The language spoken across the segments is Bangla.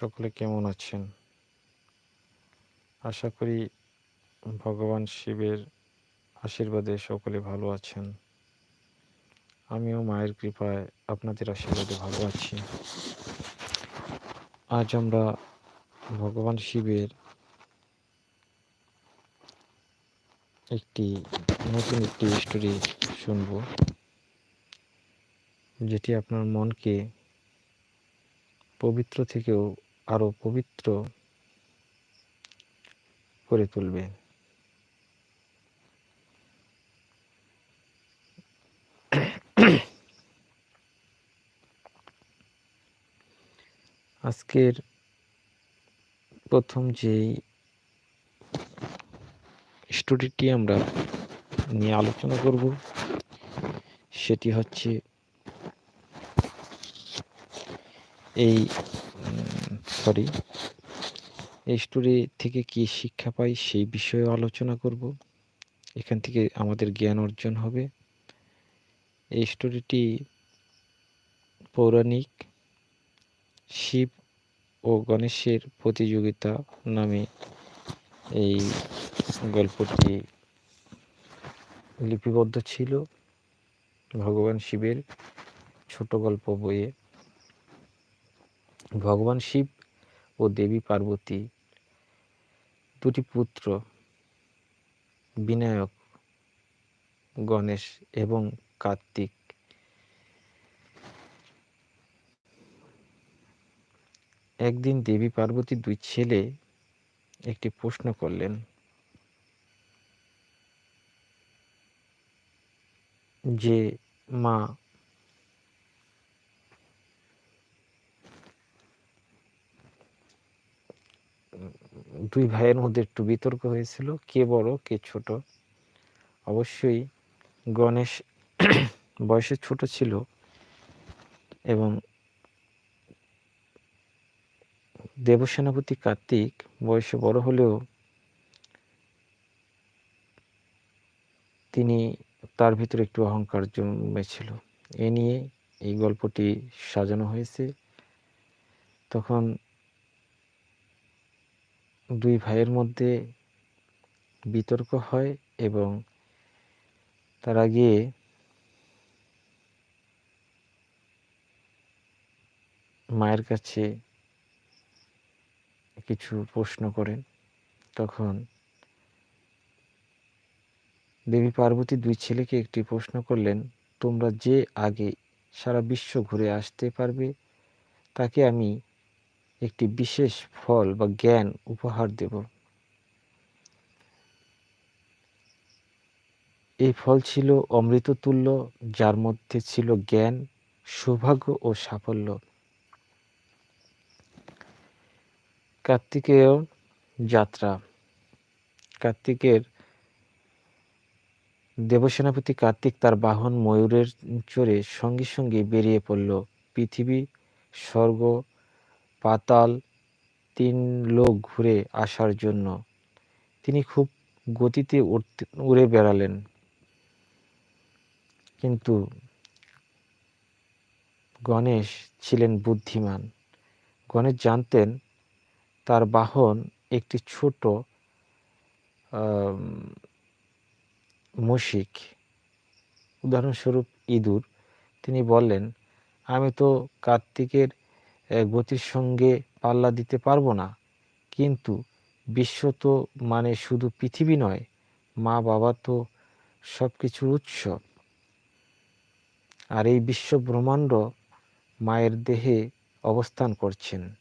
সকলে কেমন আছেন? আশা করি ভগবান শিবের আশীর্বাদে সকলে ভালো আছেন। আমিও মায়ের কৃপায় আপনাদের আশীর্বাদে ভালো আছি। আজ আমরা ভগবান শিবের একটি নতুন একটি স্টোরি শুনব, যেটি আপনার মনকে পবিত্র থেকেও আরও পবিত্র করে তুলবে। আজকের প্রথম যেই স্টোরিটি আমরা নিয়ে আলোচনা করব, সেটি হচ্ছে এই সরি এই স্টোরি থেকে কি শিক্ষা পাই সেই বিষয়ে আলোচনা করব। এখান থেকে আমাদের জ্ঞান অর্জন হবে। এই স্টোরিটি পৌরাণিক শিব ও গণেশের প্রতিযোগিতা নামে এই গল্পটি লিপিবদ্ধ ছিল ভগবান শিবের ছোট গল্প বইয়ে। ভগবান শিব ও দেবী পার্বতী। দুটি পুত্র, বিনায়ক, গণেশ এবং কার্তিক। একদিন দেবী পার্বতী দুই ছেলে একটি প্রশ্ন করলেন, যে, মা দুই ভাইয়ের মধ্যে একটু বিতর্ক হয়েছিল, কে বড়, কে ছোট। অবশ্যই গণেশ বয়সে ছোট ছিল এবং দেবসেনাপতি কার্তিক বয়সে বড় হলেও তিনি তার ভিতরে একটু অহংকার জন্মেছিল এ নিয়ে এই গল্পটি সাজানো হয়েছে। তখন দুই ভাইয়ের মধ্যে বিতর্ক হয় এবং তারা গিয়ে মায়ের কাছে কিছু প্রশ্ন করেন। তখন দেবী পার্বতী দুই ছেলেকে একটি প্রশ্ন করলেন, তোমরা যে আগে সারা বিশ্ব ঘুরে আসতে পারবে, তাকে আমি একটি বিশেষ ফল বা জ্ঞান উপহার দেব। এই ফল ছিল অমৃততুল্য, যার মধ্যে ছিল জ্ঞান, সৌভাগ্য ও সাফল্য। কার্তিকেয় যাত্রা। কার্তিকের দেবসেনাপতি কার্তিক তার বাহন ময়ূরের চড়ে সঙ্গে সঙ্গে বেরিয়ে পড়ল। পৃথিবী, স্বর্গ পাতাল তিন লোক ঘুরে আসার জন্য। তিনি খুব গতিতে উঠতে উড়ে বেড়ালেন। কিন্তু গণেশ ছিলেন বুদ্ধিমান। গণেশ জানতেন তার বাহন একটি ছোট মুশিক উদাহরণস্বরূপ ইঁদুর। তিনি বললেন, আমি তো কার্তিকের গতির সঙ্গে পাল্লা দিতে পারব না। কিন্তু বিশ্ব তো মানে শুধু পৃথিবী নয়, মা বাবা তো সব কিছুর উৎস। আর এই বিশ্ব ব্রহ্মাণ্ড মায়ের দেহে অবস্থান করছেন।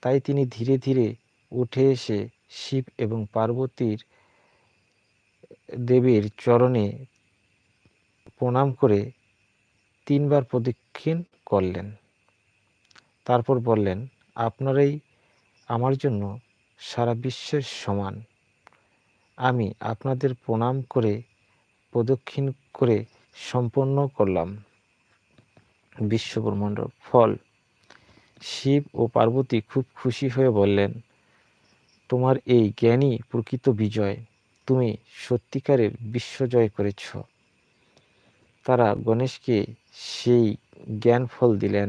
তাই তিনি ধীরে ধীরে উঠে এসে শিব এবং পার্বতীর দেবীর চরণে প্রণাম করে তিনবার প্রদক্ষিণ করলেন। তারপর বললেন আপনারাই আমার জন্য সারা বিশ্বের সমান। আমি আপনাদের প্রণাম করে, প্রদক্ষিণ করে সম্পন্ন করলাম। বিশ্বব্রহ্মাণ্ড ফল। শিব ও পার্বতী খুব খুশি হয়ে বললেন, তোমার এই জ্ঞানী প্রকৃত বিজয়, তুমি সত্যিকারের বিশ্বজয় করেছ। তারা গণেশকে সেই জ্ঞান ফল দিলেন।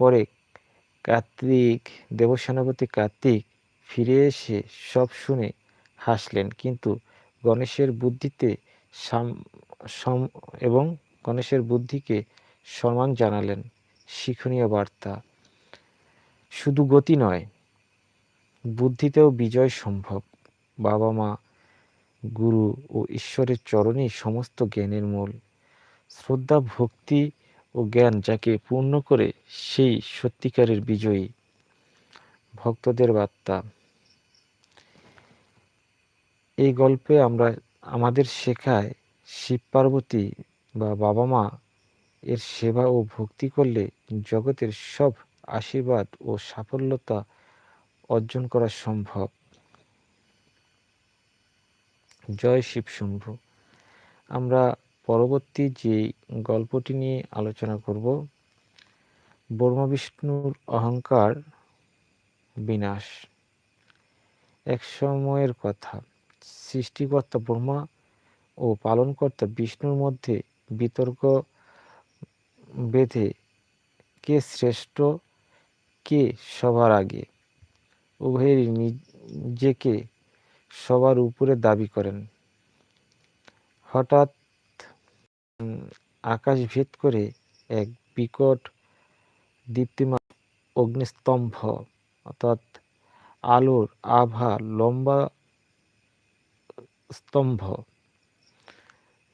পরে কার্তিক, দেবসেনাপতি কার্তিক ফিরে এসে সব শুনে হাসলেন। কিন্তু গণেশের বুদ্ধিতে সাম এবং গণেশের বুদ্ধিকে সম্মান জানালেন শিক্ষণীয় বার্তা। শুধু গতি নয়, বুদ্ধিতেও বিজয় সম্ভব। বাবা মা, গুরু ও ঈশ্বরের চরণেই সমস্ত জ্ঞানের মূল। শ্রদ্ধা, ভক্তি ও জ্ঞান যাকে পূর্ণ করে সেই সত্যিকারের বিজয়ী। ভক্তদের বার্তা। এই গল্পে আমরা আমাদের শেখায় শিব পার্বতী বা বাবা মা এর সেবা ও ভক্তি করলে জগতের সব আশীর্বাদ ও সাফল্যতা অর্জন করা সম্ভব। জয় শিব শম্ভু আমরা পরবর্তী যে গল্পটি নিয়ে আলোচনা করব, ব্রহ্মা বিষ্ণুর অহংকার বিনাশ। এক সময়ের কথা, সৃষ্টিকর্তা ব্রহ্মা ও পালনকর্তা বিষ্ণুর মধ্যে বিতর্ক বেঁধে কে শ্রেষ্ঠ, কে সবার আগে? উভয়েরই নিজেকে সবার উপরে দাবি করেন। হঠাৎ আকাশ ভেদ করে এক বিকট দীপ্তিমান অগ্নিস্তম্ভ, অর্থাৎ আলোর আভা লম্বা স্তম্ভ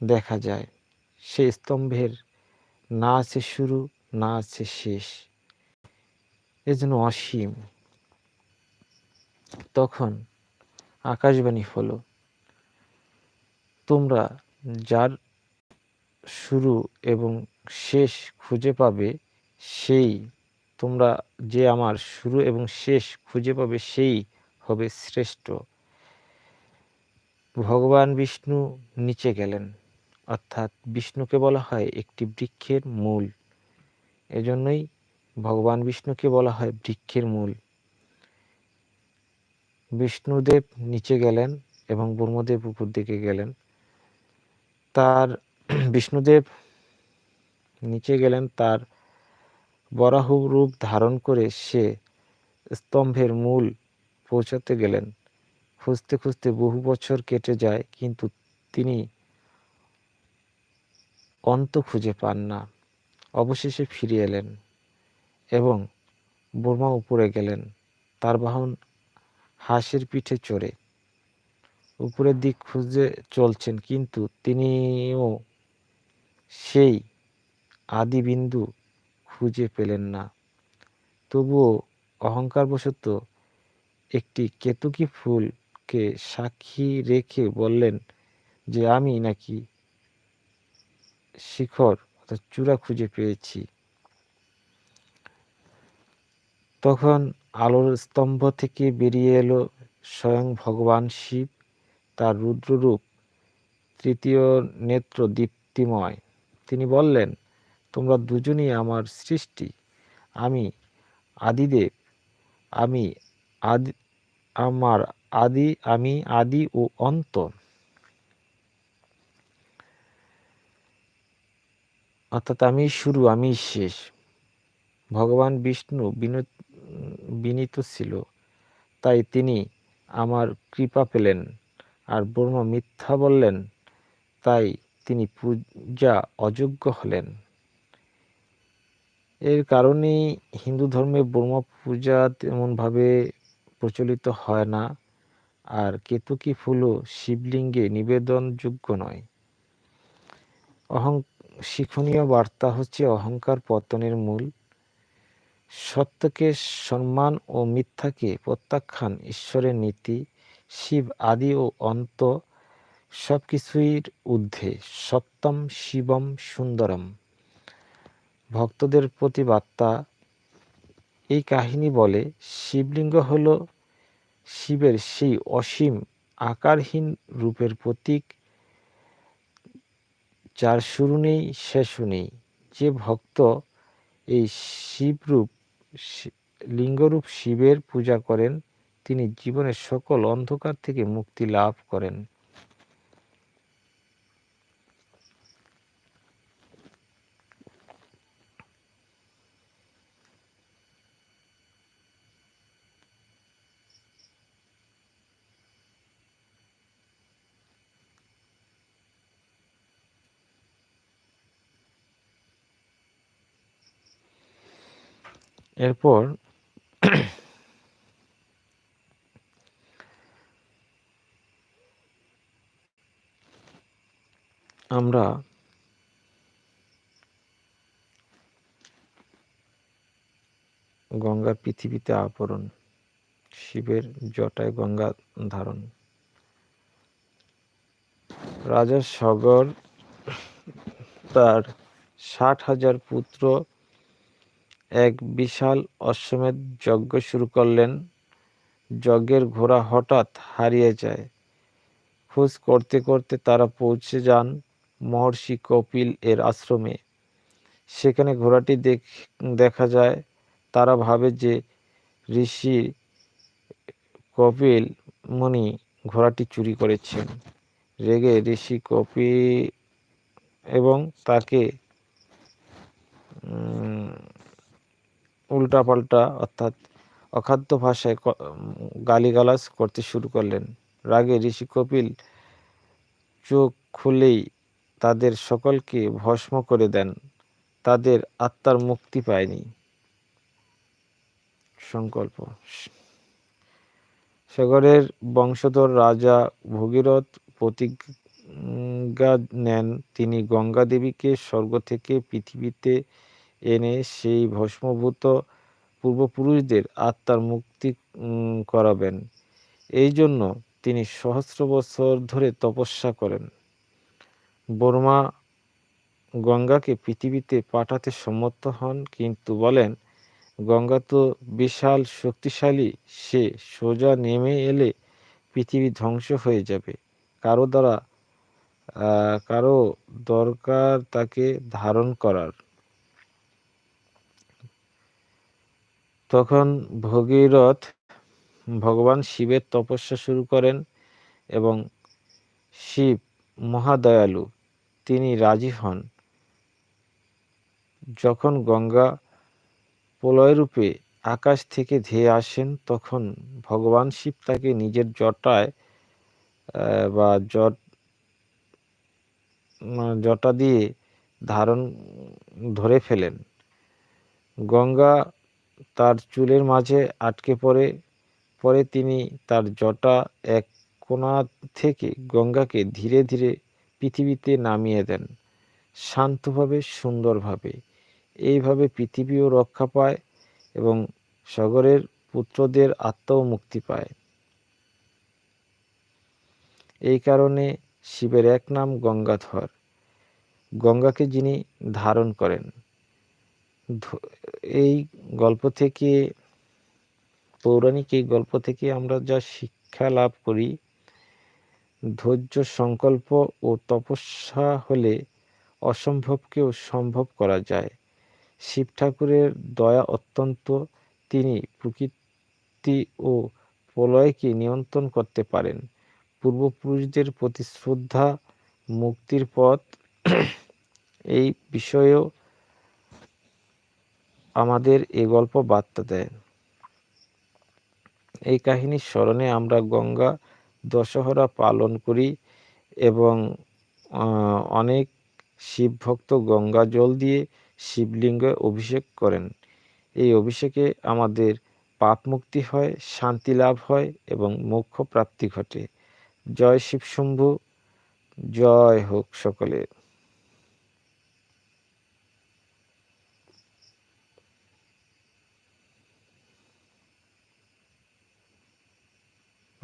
দেখা যায়। সেই স্তম্ভের না আছে শুরু, না আছে শেষ। এ যেন অসীম। তখন আকাশবাণী হলো, তোমরা যার শুরু এবং শেষ খুঁজে পাবে সেই, তোমরা যে আমার শুরু এবং শেষ খুঁজে পাবে সেই হবে শ্রেষ্ঠ। ভগবান বিষ্ণু নিচে গেলেন, অর্থাৎ বিষ্ণুকে বলা হয় একটি বৃক্ষের মূল। এজন্যই ভগবান বিষ্ণুকে বলা হয় বৃক্ষের মূল। বিষ্ণুদেব নিচে গেলেন এবং ব্রহ্মদেব উপর দিকে গেলেন। তার বিষ্ণুদেব নিচে গেলেন, তার বরাহ রূপ ধারণ করে সে স্তম্ভের মূল পৌঁছাতে গেলেন। খুঁজতে খুঁজতে বহু বছর কেটে যায়, কিন্তু তিনি অন্ত খুঁজে পান না। অবশেষে ফিরে এলেন এবং বর্মা উপরে গেলেন। তার বাহন হাঁসের পিঠে চড়ে উপরের দিক খুঁজে চলছেন, কিন্তু তিনিও সেই আদিবিন্দু খুঁজে পেলেন না। তবুও অহংকারবশত একটি কেতুকি ফুলকে সাক্ষী রেখে বললেন যে, আমি নাকি শিখর অর্থাৎ চূড়া খুঁজে পেয়েছি। তখন আলোর স্তম্ভ থেকে বেরিয়ে এলো স্বয়ং ভগবান শিব, তার রুদ্ররূপ, তৃতীয় নেত্র দীপ্তিময় তিনি বললেন, তোমরা দুজনই আমার সৃষ্টি। আমি আদিদেব। আমি আদি, আমার আদি, আমি আদি ও অন্ত। অর্থাৎ আমি শুরু, আমি শেষ। ভগবান বিষ্ণু বিনীত ছিল। তাই তিনি আমার কৃপা পেলেন। আর ব্রহ্ম মিথ্যা বললেন। তাই তিনি পূজা অযোগ্য হলেন। এর কারণেই হিন্দু ধর্মে ব্রহ্মা পূজা তেমনভাবে প্রচলিত হয় না, আর কেতুকি ফুলও শিবলিঙ্গে নিবেদনযোগ্য নয়। অহং শিক্ষণীয় বার্তা হচ্ছে অহংকার পতনের মূল। সত্যকে সম্মান ও মিথ্যাকে প্রত্যাখ্যান, ঈশ্বরের নীতি, শিব আদি ও অন্ত সব কিছুই ঊর্ধ্বে সত্যম শিবম সুন্দরম। ভক্তদের প্রতি বার্তা, এই কাহিনী বলে, শিবলিঙ্গ হল শিবের সেই অসীম আকারহীন রূপের প্রতীক, যার শুরু নেই শেষও নেই। যে ভক্ত এই শিবরূপ লিঙ্গরূপ শিবের পূজা করেন, তিনি জীবনের সকল অন্ধকার থেকে মুক্তি লাভ করেন। এরপর আমরা গঙ্গার পৃথিবীতে আপরণ শিবের জটায় গঙ্গা ধারণ। রাজা সগর তার ষাট হাজার পুত্র এক বিশাল অশ্বমেধ যজ্ঞ শুরু করলেন। যজ্ঞের ঘোড়া হঠাৎ হারিয়ে যায়। খোঁজ করতে করতে তারা পৌঁছে যান মহর্ষি কপিল এর আশ্রমে। সেখানে ঘোড়াটি দেখ, দেখা যায়। তারা ভাবে যে ঋষি কপিল মুনি ঘোড়াটি চুরি করেছেন। রেগে ঋষি কপি এবং তাকে উল্টাপাল্টা অর্থাৎ অখাদ্য ভাষায় গালিগালাজ করতে শুরু করলেন। রাগে ঋষি কপিল চোখ খুলেই তাদের সকলকে ভস্ম করে দেন। তাদের আত্মার মুক্তি পায়নি। সংকল্প। সাগরের বংশধর রাজা ভগীরথ প্রতিজ্ঞা নেন, তিনি গঙ্গা দেবীকে স্বর্গ থেকে পৃথিবীতে এনে সেই ভস্মভূত পূর্বপুরুষদের আত্মার মুক্তি করাবেন। এই জন্য তিনি সহস্র বছর ধরে তপস্যা করেন। বর্মা গঙ্গাকে পৃথিবীতে পাঠাতে সম্মত হন, কিন্তু বলেন, গঙ্গা তো বিশাল শক্তিশালী, সে সোজা নেমে এলে পৃথিবী ধ্বংস হয়ে যাবে। কারও দ্বারা কারও দরকার তাকে ধারণ করার। তখন ভগীরথ ভগবান শিবের তপস্যা শুরু করেন এবং শিব মহাদয়ালু, তিনি রাজি হন। যখন গঙ্গা প্রলয়রূপে আকাশ থেকে ধেয়ে আসেন, তখন ভগবান শিব তাকে নিজের জটায় বা জট জটা দিয়ে ধারণ ধরে ফেলেন। গঙ্গা তার চুলের মাঝে আটকে পড়ে পরে তিনি তার জটা এক কোনা থেকে গঙ্গাকে ধীরে ধীরে পৃথিবীতে নামিয়ে দেন। শান্তভাবে, সুন্দরভাবে। এইভাবে পৃথিবীও রক্ষা পায় এবং সগরের পুত্রদের আত্মাও মুক্তি পায়। এই কারণে শিবের এক নাম গঙ্গাধর। গঙ্গাকে যিনি ধারণ করেন। এই গল্প থেকে, পৌরাণিক এই গল্প থেকে আমরা যা শিক্ষা লাভ করি, ধৈর্য সংকল্প ও তপস্যা হলে অসম্ভবকেও সম্ভব করা যায়। শিব ঠাকুরের দয়া অত্যন্ত, তিনি প্রকৃতি ও প্রলয়কে নিয়ন্ত্রণ করতে পারেন। পূর্বপুরুষদের প্রতি শ্রদ্ধা, মুক্তির পথ, এই বিষয়েও আমাদের এ গল্প বার্তা দেয়। এই কাহিনীর স্মরণে আমরা গঙ্গা দশহরা পালন করি এবং অনেক শিব ভক্ত গঙ্গা জল দিয়ে শিবলিঙ্গে অভিষেক করেন। এই অভিষেকে আমাদের পাপ মুক্তি হয়, শান্তি লাভ হয় এবং মোক্ষ প্রাপ্তি ঘটে। জয় শিবশম্ভু জয় হোক সকলের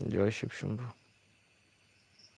জয় শিবশম্ভু